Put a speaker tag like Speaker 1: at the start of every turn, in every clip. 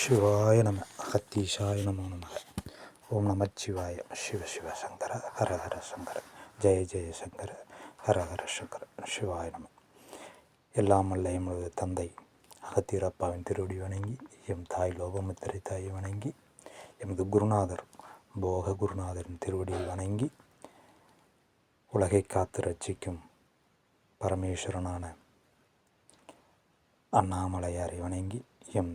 Speaker 1: சிவாய நம அகத்தீஷாய நமோ நம ஓம் நமச்சிவாய சிவ சிவ சங்கர ஹர ஹர சங்கர ஜெய ஜெய சங்கர ஹர ஹர சங்கர சிவாய நம எல்லாம் அல்ல எமது தந்தை அகத்தீரப்பாவின் திருவடி வணங்கி எம் தாய் லோகமுத்திரை தாயை வணங்கி எமது குருநாதர் போக குருநாதரின் திருவடியை வணங்கி உலகை காத்து ரட்சிக்கும் பரமேஸ்வரனான அண்ணாமலையாரை வணங்கி எம்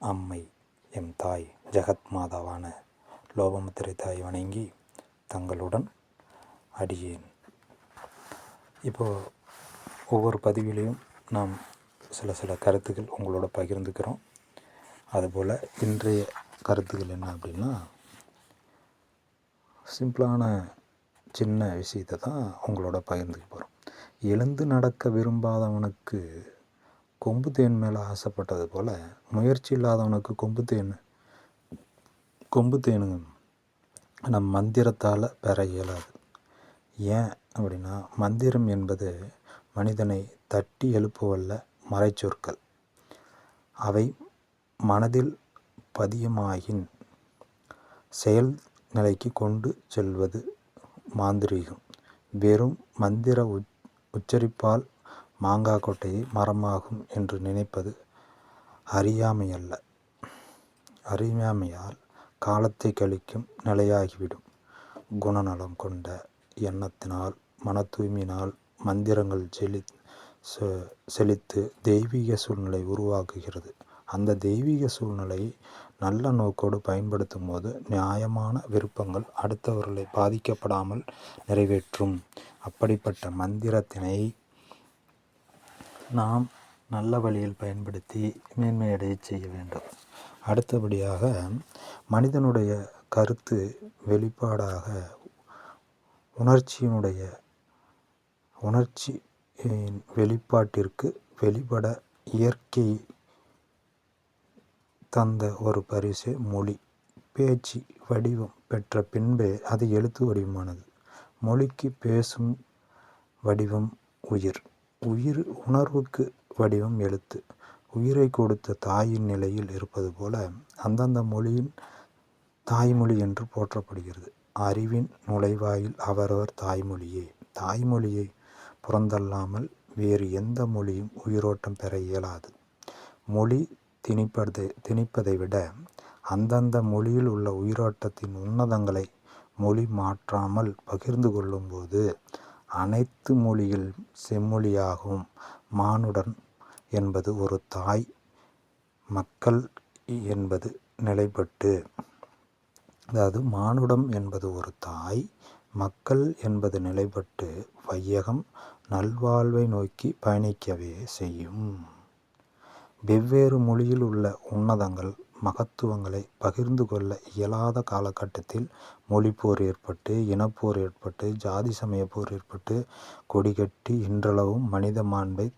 Speaker 1: அம்மை எம் தாய் ஜெகத் மாதாவான லோபமுத்திரை தாய் வணங்கி தங்களுடன் அடியேன். இப்போது ஒவ்வொரு பதிவிலையும் நாம் சில சில கருத்துக்கள் உங்களோட பகிர்ந்துக்கிறோம். அதுபோல் இன்றைய கருத்துக்கள் என்ன அப்படின்னா சிம்பிளான சின்ன விஷயத்தை தான் உங்களோட பகிர்ந்துக்க போகிறோம் எழுந்து நடக்க விரும்பாதவனுக்கு கொம்பு தேன் மேலே ஆசைப்பட்டது போல் முயற்சி இல்லாதவனுக்கு கொம்பு தேன் கொம்பு தேனு நம் மந்திரத்தால் பெற இயலாது. ஏன் அப்படின்னா மந்திரம் என்பது மனிதனை தட்டி எழுப்புவல்ல மறைச்சொற்கள் அவை மனதில் பதியமாகின் செயல் நிலைக்கு கொண்டு செல்வது மாந்திரீகம். வெறும் மந்திர உச்சரிப்பால் மாங்காய் கொட்டையை மரமாகும் என்று நினைப்பது அறியாமையல்ல. அறியாமையால் காலத்தை கழிக்கும் நிலையாகிவிடும். குணநலம் கொண்ட எண்ணத்தினால் மன தூய்மையினால் மந்திரங்கள் செலி செழித்து தெய்வீக சூழ்நிலை உருவாக்குகிறது. அந்த தெய்வீக சூழ்நிலையை நல்ல நோக்கோடு பயன்படுத்தும் போது நியாயமான விருப்பங்கள் அடுத்தவர்களை பாதிக்கப்படாமல் நிறைவேற்றும். அப்படிப்பட்ட மந்திரத்தினை நாம் நல்ல வழியில் பயன்படுத்தி மேன்மையடைய செய்ய வேண்டும். அடுத்தபடியாக மனிதனுடைய கருத்து வெளிப்பாடாக உணர்ச்சியினுடைய உணர்ச்சி வெளிப்பாட்டிற்கு வெளிப்பட இயற்கை தந்த ஒரு பரிசு மொழி. பேச்சு வடிவம் பெற்ற பின்பே அது எழுத்து வடிவமானது. மொழிக்கு பேசும் வடிவம் உயிர். உயிர் உணர்வுக்கு வடிவம் எழுத்து. உயிரை கொடுத்த தாயின் நிலையில் இருப்பது போல அந்தந்த மொழியின் தாய்மொழி என்று போற்றப்படுகிறது. அறிவின் நுழைவாயில் அவரவர் தாய்மொழியே. தாய்மொழியை புறந்தல்லாமல் வேறு எந்த மொழியும் உயிரோட்டம் பெற இயலாது. மொழி திணிப்பதை திணிப்பதை விட அந்தந்த மொழியில் உள்ள உயிரோட்டத்தின் உன்னதங்களை மொழி மாற்றாமல் பகிர்ந்து கொள்ளும்போது அனைத்து மொழியில் செம்மொழியாகும். மானுடன் என்பது ஒரு தாய் மக்கள் என்பது நிலைப்பட்டு. அதாவது மானுடம் என்பது ஒரு தாய் மக்கள் என்பது நிலைப்பட்டு வையகம் நல்வாழ்வை நோக்கி பயணிக்கவே செய்யும். வெவ்வேறு மொழியில் உள்ள உன்னதங்கள் மகத்துவங்களை பகிர்ந்து கொள்ள இயலாத காலகட்டத்தில் மொழிப்போர் ஏற்பட்டு இனப்போர் ஏற்பட்டு ஜாதி சமய போர் ஏற்பட்டு கொடிகட்டி இன்றளவும் மனித மாண்பை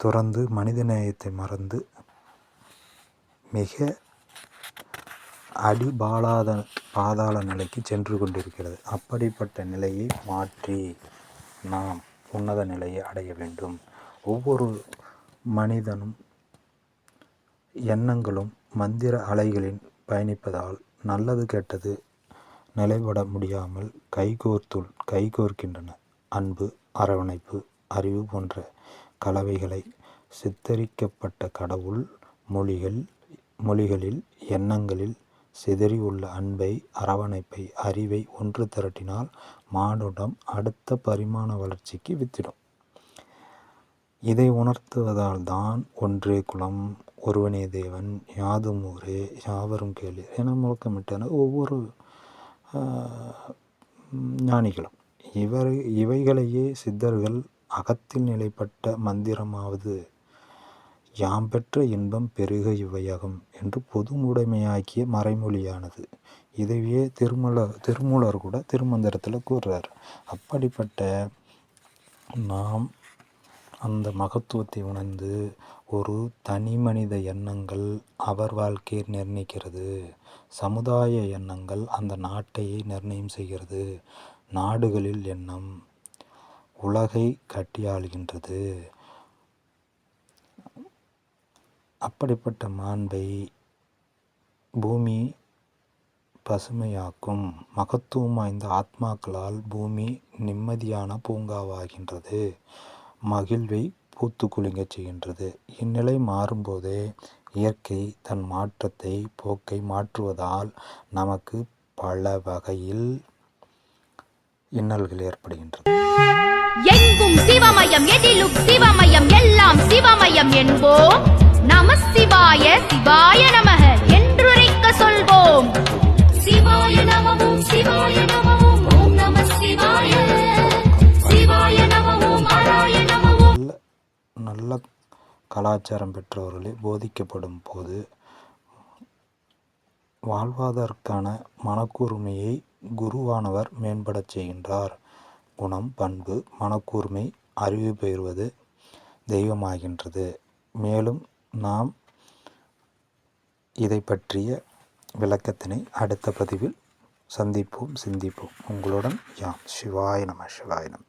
Speaker 1: துறந்து மனித நேயத்தை மறந்து மிக அடிபாலாத பாதாள நிலைக்கு சென்று கொண்டிருக்கிறது. அப்படிப்பட்ட நிலையை மாற்றி நாம் உன்னத நிலையை அடைய வேண்டும். ஒவ்வொரு மனிதனும் எண்ணங்களும் மந்திர அலைகளின் பயணிப்பதால் நல்லது கெட்டது நிலைபட முடியாமல் கைகோர்த்துள் கைகோர்க்கின்றன. அன்பு அரவணைப்பு அறிவு போன்ற கலவைகளை சித்தரிக்கப்பட்ட கடவுள் மொழிகள் மொழிகளில் எண்ணங்களில் சிதறி உள்ள அன்பை அரவணைப்பை அறிவை ஒன்று திரட்டினால் மானுடம் அடுத்த பரிமாண வளர்ச்சிக்கு வித்திடும். இதை உணர்த்துவதால் தான் ஒன்றே குலம் ஒருவனே தேவன் யாதும் ஊரே யாவரும் கேளு என முழக்கமிட்டனர் ஒவ்வொரு ஞானிகளும். இவர் இவைகளையே சித்தர்கள் அகத்தில் நிலைப்பட்ட மந்திரமாவது யாம் பெற்ற இன்பம் பெருக இவையகம் என்று பொதுமுடைமையாக்கிய மறைமொழியானது. இதையே திருமல திருமூலர் கூட திருமந்திரத்தில் கூறுறார். அப்படிப்பட்ட நாம் அந்த மகத்துவத்தை உணர்ந்து ஒரு தனி மனித எண்ணங்கள் அவர் வாழ்க்கையை நிர்ணயிக்கிறது. சமுதாய எண்ணங்கள் அந்த நாட்டையே நிர்ணயம் செய்கிறது. நாடுகளில் எண்ணம் உலகை கட்டியாளுகின்றது. அப்படிப்பட்ட மாண்பை பூமி பசுமையாக்கும் மகத்துவம் வாய்ந்த ஆத்மாக்களால் பூமி நிம்மதியான பூங்காவாகின்றது. மகிழ்வை பூத்து குலுங்கச் செய்கின்றது. இந்நிலை மாறும்போது இயற்கை தன் மாற்றத்தை போக்கை மாற்றுவதால் நமக்கு பல வகையில் இன்னல்கள் ஏற்படுகின்றது.
Speaker 2: எங்கும் சிவமயம் எதிலும் சிவமயம் எல்லாம் சிவமயம் என்போம். நம சிவாய சிவாய நமக.
Speaker 1: கலாச்சாரம் பெற்றவர்களே போதிக்கப்படும் போது வாழ்வதற்கான மனக்கூர்மையை குருவானவர் மேம்படச் செய்கின்றார். குணம் பண்பு மனக்கூர்மை அறிவு பெறுவது தெய்வமாகின்றது. மேலும் நாம் இதை பற்றிய விளக்கத்தினை அடுத்த பதிவில் சந்திப்போம் சிந்திப்போம். உங்களுடன் யாம். சிவாய நம சிவாய நம.